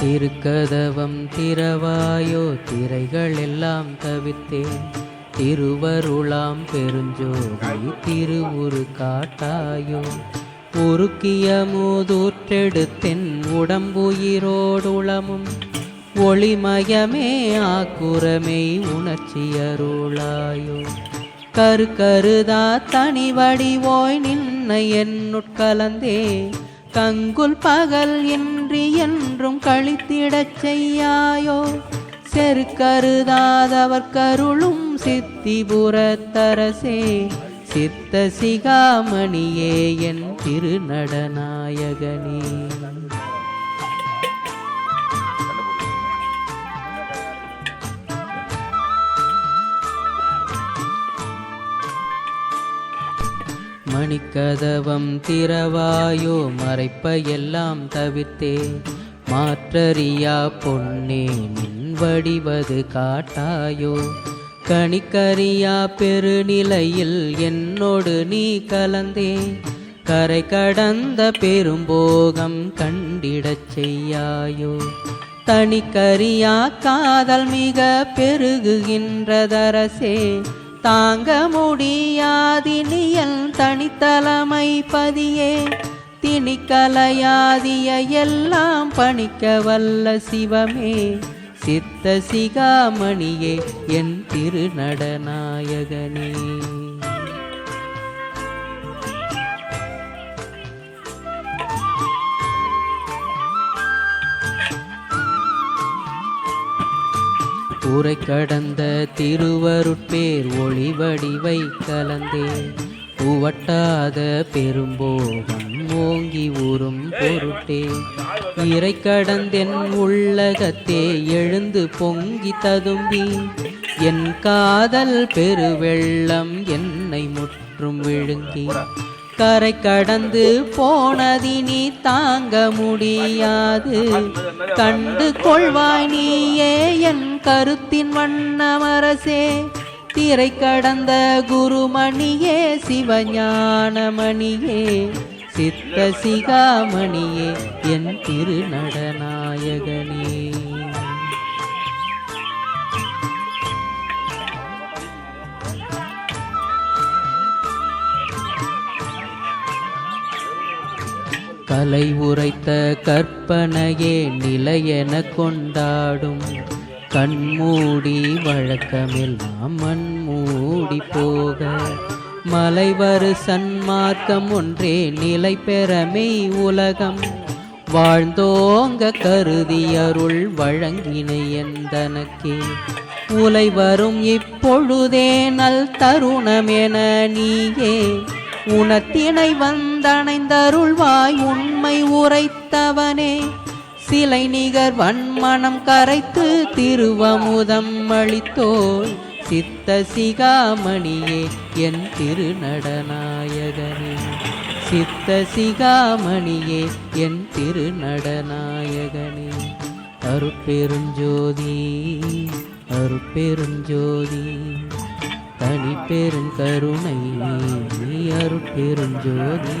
திருக்கதவம் திரவாயோ திரைகள் எல்லாம் தவித்தேன். திருவருளாம் பெருஞ்சோதி திருவுரு காட்டாயோ. உருக்கிய மூதூற்றெடுத்தென் உடம்புயிரோடுளமும் ஒளிமயமே ஆக்குரமை உணர்ச்சியருளாயோ கரு கருதா தனி வடிவோய் நின்ன என்னுட்கலந்தே கங்குல் பகல் இன்றி என்றும் கழித்திடச் செய்யாயோ. செரு கருதாதவர் கருளும் சித்திபுரத்தரசே சித்த சிகாமணியே என் திருநடநாயகனே. மணிக்கதவம் திறவாயோ மறைப்ப எல்லாம் தவிர்த்தே. மாற்றறியா பொன்னே நின் வடிவது காட்டாயோ. கணிக்கறியா பெருநிலையில் என்னோடு நீ கலந்தே. கரை கடந்த பெரும்போகம் கண்டிடச் செய்யாயோ. தனிக்கரியா காதல் மிக பெருகுகின்றதரசே. தாங்க முடியாதினியல் தனித்தலைமை பதியே. திணிக்கலையாதிய எல்லாம் பணிக்க வல்ல சிவமே. சித்த சிகாமணியே என் திருநடநாயகனே. உரை கடந்த திருவருட்பேர் ஒளிவடிவை கலந்தே உவட்டாத பெரும்போகம் ஓங்கி ஊறும் பொருட்டே. இறை கடந்தென் உள்ளகத்தே எழுந்து பொங்கி ததும்பி. என் காதல் பெருவெள்ளம் என்னை முற்றும் விழுங்கி. கரை கடந்து போனதினி தாங்க முடியாது. கண்டு கொள்வாய் நீயே என் கருத்தின் வண்ணமரசே திரை கடந்த குருமணியே சிவஞானமணியே சித்த சிகாமணியே என் திருநடநாயகனே. கலை உரைத்த கற்பனையே நிலையென கொண்டாடும் கண்மூடி வழக்கமெல்லாம் மண்மூடி போக. மலைவரு சன்மார்க்கம் ஒன்றே நிலை பெறமை உலகம். வாழ்ந்தோங்க கருதி அருள் வழங்கினை எந்தனக்கே. உலை வரும் இப்பொழுதே நல் தருணமென நீயே. உனத்தினை வந்தணைந்தருள்வாய் உண்மை உரைத்தவனே. சிலை நிகர் வன்மனம் கரைத்து திருவமுதம் அளித்தோல் சித்த சிகாமணியே என் திருநடநாயகனே. சித்த சிகாமணியே என் திருநடநாயகனே. அருட்பெருஞ்சோதி அருட்பெருஞ்சோதி தனி பெருங்கருணை நீ அருட்பெருஞ்சோதி.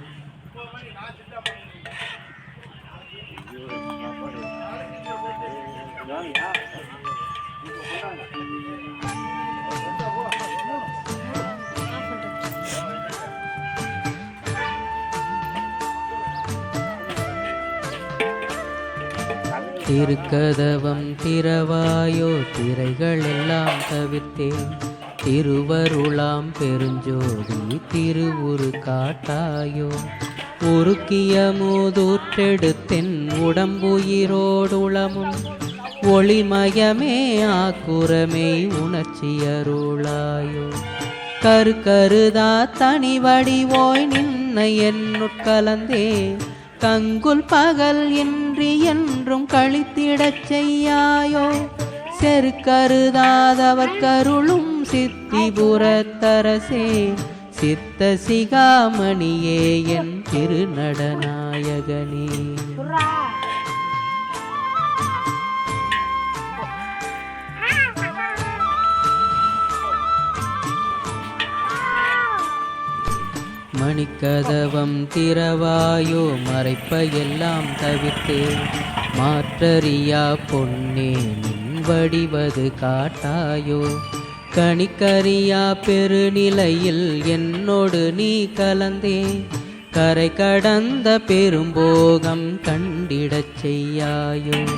திருக்கதவம் திறவாயோ திரைகள் எல்லாம் தவிர்த்தேன். திருவருளாம் பெருஞ்சோதி திருவுரு காட்டாயோ. உருக்கிய மூதூற்றெடுத்தென் உடம்புயிரோடுளமும். ஒளிமயமே ஆக்குரமே உணர்ச்சியருளாயோ. கரு கருதா தனி வடிவோய் நின்ன என்னுட்கலந்தே. கங்குல் பகல் என் இன்றி என்றும் கழித்திடச் செய்யாயோ? செருக்கருதாதவர் கருளும் சித்திபுரத்தரசே சித்த சிகாமணியே என் திருநடநாயகனே. மணிக்கதவம் திறவாயோ மறைப்பையெல்லாம் எல்லாம் மாற்றறியா பொன்னே நின் வடிவது காட்டாயோ. கணிக்கறியா பெருநிலையில் என்னோடு நீ கலந்தே. கரை கடந்த பெரும்போகம் கண்டிடச் செய்யாயோ.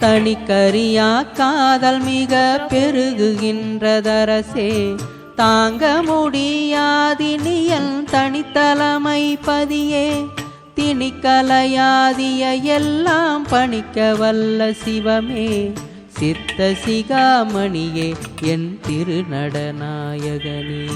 தனிக்கரியா காதல் மிக பெருகுகின்றதரசே. தாங்க முடியாதினியல் தனித்தலைமை பதியே. திணிக்கலையாதிய எல்லாம் பணிக்க வல்ல சிவமே. சித்த சிகாமணியே என் திருநடநாயகனே.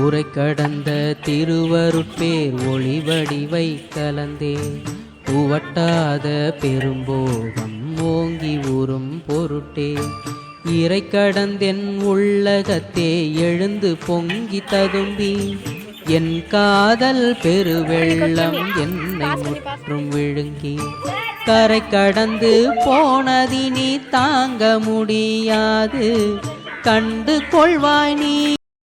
ஊரை கடந்த திருவருட்பேர் ஒளி வடிவை கலந்தே உவட்டாத பெரும்போகம் ஓங்கி ஊறும் பொருட்டே. இறை கடந்தென் உள்ளகத்தே எழுந்து பொங்கி ததும்பி என் காதல் பெருவெள்ளம் என்னை முற்றும் விழுங்கி கரை கடந்து போனதினி தாங்க முடியாது. கண்டு கொள்வாய் நீ